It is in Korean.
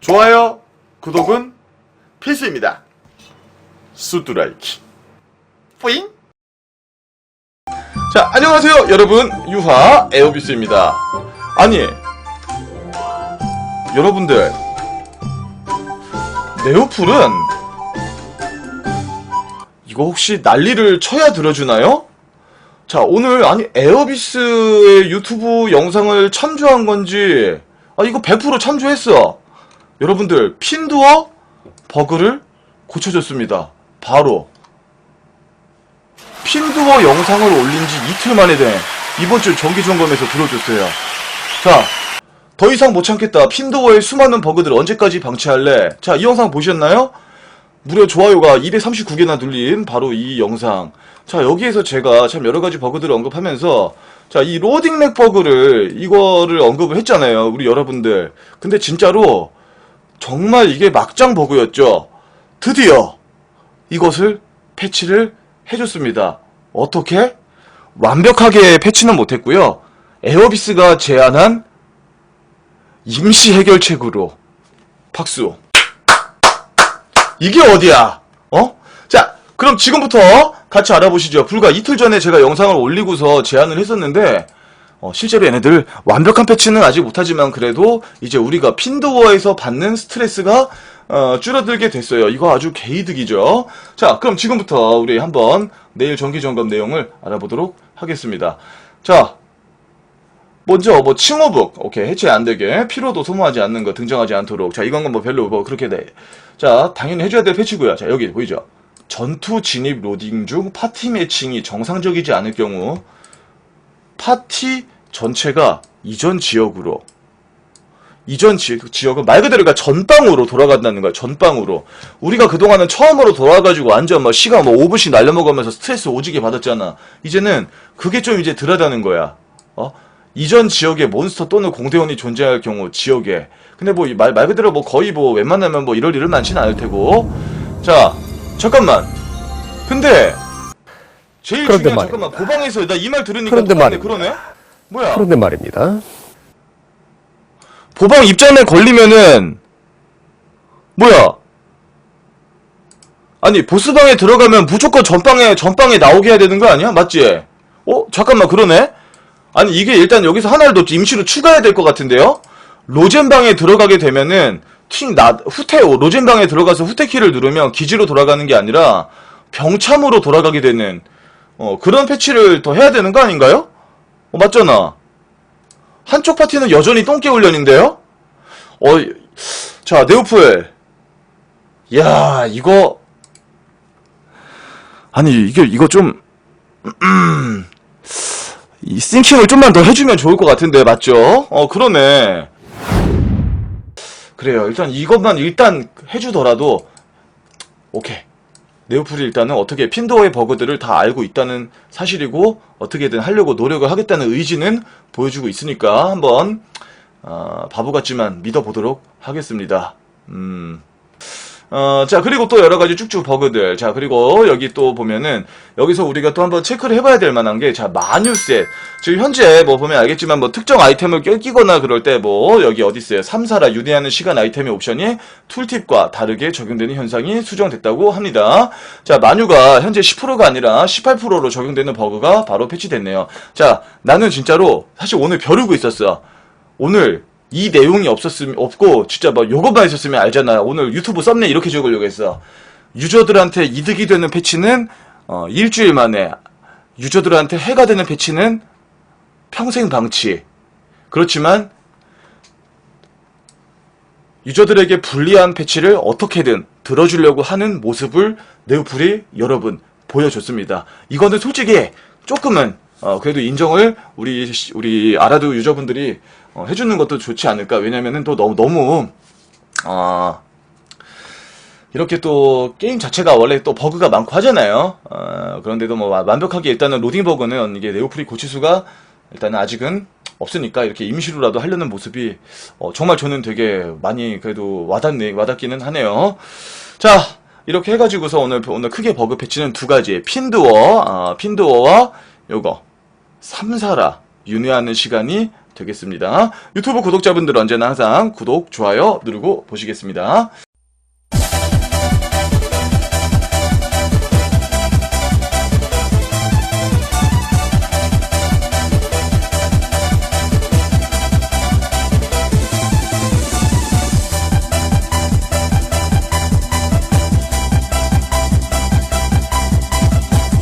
좋아요, 구독은 필수입니다. 수두라이키. 뿌잉! 자, 안녕하세요, 여러분. 유하 에어비스입니다. 아니, 여러분들, 네오풀은 이거 혹시 난리를 쳐야 들어주나요? 자, 오늘, 아니, 에어비스의 유튜브 영상을 참조한 건지, 아, 이거 100% 참조했어. 여러분들, 핀두어 버그를 고쳐줬습니다. 바로. 핀두어 영상을 올린 지 이틀 만에 된 이번 주 정기점검에서 들어줬어요. 자, 더 이상 못 참겠다. 핀도어의 수많은 버그들 언제까지 방치할래? 자, 이 영상 보셨나요? 무려 좋아요가 239개나 눌린 바로 이 영상. 자, 여기에서 제가 참 여러 가지 버그들을 언급하면서 자, 이 로딩 렉 버그를 이거를 언급을 했잖아요. 우리 여러분들. 근데 진짜로 정말 이게 막장 버그였죠. 드디어 이것을 패치를 해줬습니다. 어떻게? 완벽하게 패치는 못했고요. 에어비스가 제안한 임시 해결책으로 박수. 이게 어디야? 어? 자, 그럼 지금부터 같이 알아보시죠. 불과 이틀 전에 제가 영상을 올리고서 제안을 했었는데 어, 실제로 얘네들 완벽한 패치는 아직 못하지만 그래도 이제 우리가 핀도어에서 받는 스트레스가 어, 줄어들게 됐어요. 이거 아주 개이득이죠. 자, 그럼 지금부터 우리 한번 내일 정기 점검 내용을 알아보도록 하겠습니다. 자, 먼저 뭐 칭호북 오케이 해체 안 되게 피로도 소모하지 않는 거 등장하지 않도록 자 이건 뭐 별로 뭐 그렇게 돼 자 당연히 해줘야 될 패치고요 자 여기 보이죠 전투 진입 로딩 중 파티 매칭이 정상적이지 않을 경우 파티 전체가 이전 지역으로 이전 지, 지역은 말 그대로 그러니까 전방으로 돌아간다는 거야 전방으로. 우리가 그동안은 처음으로 돌아가지고 완전 뭐 시간 뭐 5분씩 날려먹으면서 스트레스 오지게 받았잖아. 이제는 그게 좀 이제 덜하다는 거야. 어? 이전 지역에 몬스터 또는 공대원이 존재할 경우 지역에. 근데 뭐 말 말 그대로 뭐 거의 뭐 웬만하면 뭐 이럴 일은 많지는 않을 테고. 자 잠깐만. 근데 제일 그런데 중요한 말입니다. 잠깐만 보방에서 나 이 말 들으니까 그런데 똑같네. 말입니다. 그러네 뭐야 그런데 말입니다. 보방 입장에 걸리면은 뭐야 아니 보스방에 들어가면 무조건 전방에 전방에 나오게 해야 되는 거 아니야 맞지 어 잠깐만 그러네 아니 이게 일단 여기서 하나를 더 임시로 추가해야 될 것 같은데요? 로젠방에 들어가게 되면은 팅나 후퇴 로젠방에 들어가서 후퇴 키를 누르면 기지로 돌아가는 게 아니라 병참으로 돌아가게 되는 어 그런 패치를 더 해야 되는 거 아닌가요? 어 맞잖아. 한쪽 파티는 여전히 똥개 훈련인데요? 어, 자 네오플. 야 이거 아니 이게 이거 좀이 싱킹을 좀만 더 해주면 좋을 것 같은데 맞죠? 어 그러네. 그래요. 일단 이것만 일단 해주더라도 오케이. 네오플이 일단은 어떻게 핀도어의 버그들을 다 알고 있다는 사실이고 어떻게든 하려고 노력을 하겠다는 의지는 보여주고 있으니까 한번 아, 바보 같지만 믿어보도록 하겠습니다. 음. 어, 자, 그리고 또 여러 가지 쭉쭉 버그들. 자, 그리고 여기 또 보면은, 여기서 우리가 또 한번 체크를 해봐야 될 만한 게, 자, 마뉴셋. 지금 현재 뭐 보면 알겠지만, 뭐 특정 아이템을 껴끼거나 그럴 때 뭐, 여기 어디 있어요? 3사라 유대하는 시간 아이템의 옵션이 툴팁과 다르게 적용되는 현상이 수정됐다고 합니다. 자, 마뉴가 현재 10%가 아니라 18%로 적용되는 버그가 바로 패치됐네요. 자, 나는 진짜로, 사실 오늘 벼르고 있었어. 오늘 이 내용이 없었으면 없고 진짜 뭐 요것만 있었으면 알잖아. 오늘 유튜브 썸네일 이렇게 적으려고 했어. 유저들한테 이득이 되는 패치는 어, 일주일 만에 유저들한테 해가 되는 패치는 평생 방치. 그렇지만 유저들에게 불리한 패치를 어떻게든 들어주려고 하는 모습을 네오플이 여러분 보여줬습니다. 이거는 솔직히 조금은 어, 그래도 인정을 우리 시- 우리 아라도 유저분들이 어, 해주는 것도 좋지 않을까. 왜냐면은 또 너무 너무 어, 이렇게 또 게임 자체가 원래 또 버그가 많고 하잖아요. 어, 그런데도 뭐 와- 완벽하게 일단은 로딩 버그는 이게 네오플이 고칠 수가 일단은 아직은 없으니까 이렇게 임시로라도 하려는 모습이 어, 정말 저는 되게 많이 그래도 와닿네 와닿기는 하네요. 자 이렇게 해가지고서 오늘 오늘 크게 버그 패치는 두 가지 핀드워 어, 핀드워와 요거 3사라 윤회하는 시간이 되겠습니다. 유튜브 구독자분들 언제나 항상 구독, 좋아요 누르고 보시겠습니다.